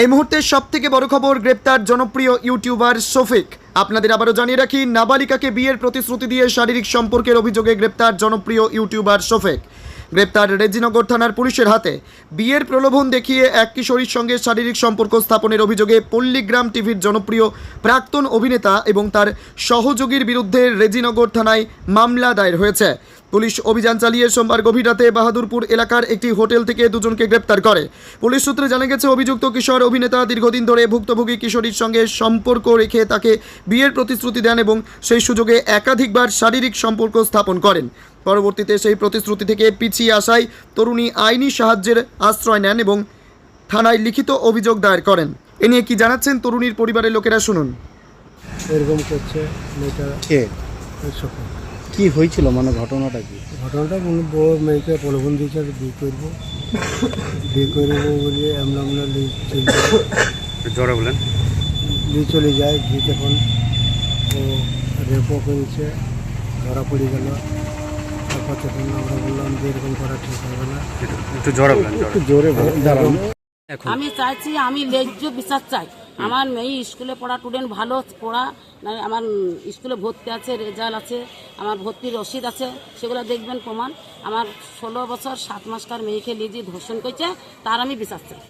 এই মুহূর্তে সব থেকে বড় খবর, গ্রেপ্তার জনপ্রিয় ইউটিউবার শফিক। আপনাদের আবারও জানিয়ে রাখি, নাবালিকাকে বিয়ের প্রতিশ্রুতি দিয়ে শারীরিক সম্পর্কের অভিযোগে গ্রেপ্তার জনপ্রিয় ইউটিউবার শফিক। গ্রেপ্তার রেজিনগর থানার পুলিশের হাতে। বিয়ের প্রলোভন দেখিয়ে এক কিশোরীর সঙ্গে শারীরিক সম্পর্ক স্থাপনের অভিযোগে পল্লীগ্রাম টিভির জনপ্রিয় প্রাক্তন অভিনেতা এবং তার সহযোগীর বিরুদ্ধে রেজিনগর থানায় মামলা দায়ের হয়েছে। পুলিশ অভিযান চালিয়ে সোমবার গভীর রাতে বাহাদুরপুর এলাকার একটি হোটেল থেকে দুজনকে গ্রেপ্তার করে। পুলিশ সূত্রে জানা গেছে, অভিযুক্ত কিশোর অভিনেতা দীর্ঘদিন ধরে ভুক্তভোগী কিশোরীর সঙ্গে সম্পর্ক রেখে তাকে বিয়ের প্রতিশ্রুতি দেন এবং সেই সুযোগে একাধিকবার শারীরিক সম্পর্ক স্থাপন করেন। পরবর্তীতে সেই প্রতিশ্রুতি থেকে পিছিয়ে আসায় তরুণী আইনি সাহায্যের আশ্রয় নেন এবং থানায় লিখিত অভিযোগ দায়ের করেন। এ নিয়ে কি জানাচ্ছেন তরুণীর পরিবারের লোকেরা শুনুন। এরকম করছে মেয়েটা। কে? হয়েছিল? মানে ঘটনাটা কি? ঘটনাটা কোনো বড় মেয়েকে প্রলোভন দিয়েছে আর বিয়ে করব। বিয়ে করব বলে আমরা আমরা। জোরে বলেন। নিয়ে চলে যায় গিয়ে তখন ও রেপও করেছে ধরা পড়ে গেল। তারপর তখন আমরা বললাম যে এরকম করা ঠিক হবে না। একটু জোরে বলেন একটু জোরে দাঁড়ান। আমি চাইছি আমি ন্যায্য বিচার চাই। আমার মেয়ে স্কুলে পড়া স্টুডেন্ট ভালো পড়া না আমার স্কুলে ভর্তি আছে রেজাল্ট আছে আমার ভর্তির রসিদ আছে সেগুলো দেখবেন প্রমাণ। আমার ষোলো বছর সাত মাসকার মেয়েকে লিজি ধর্ষণ করছে তার আমি বিচার চাই।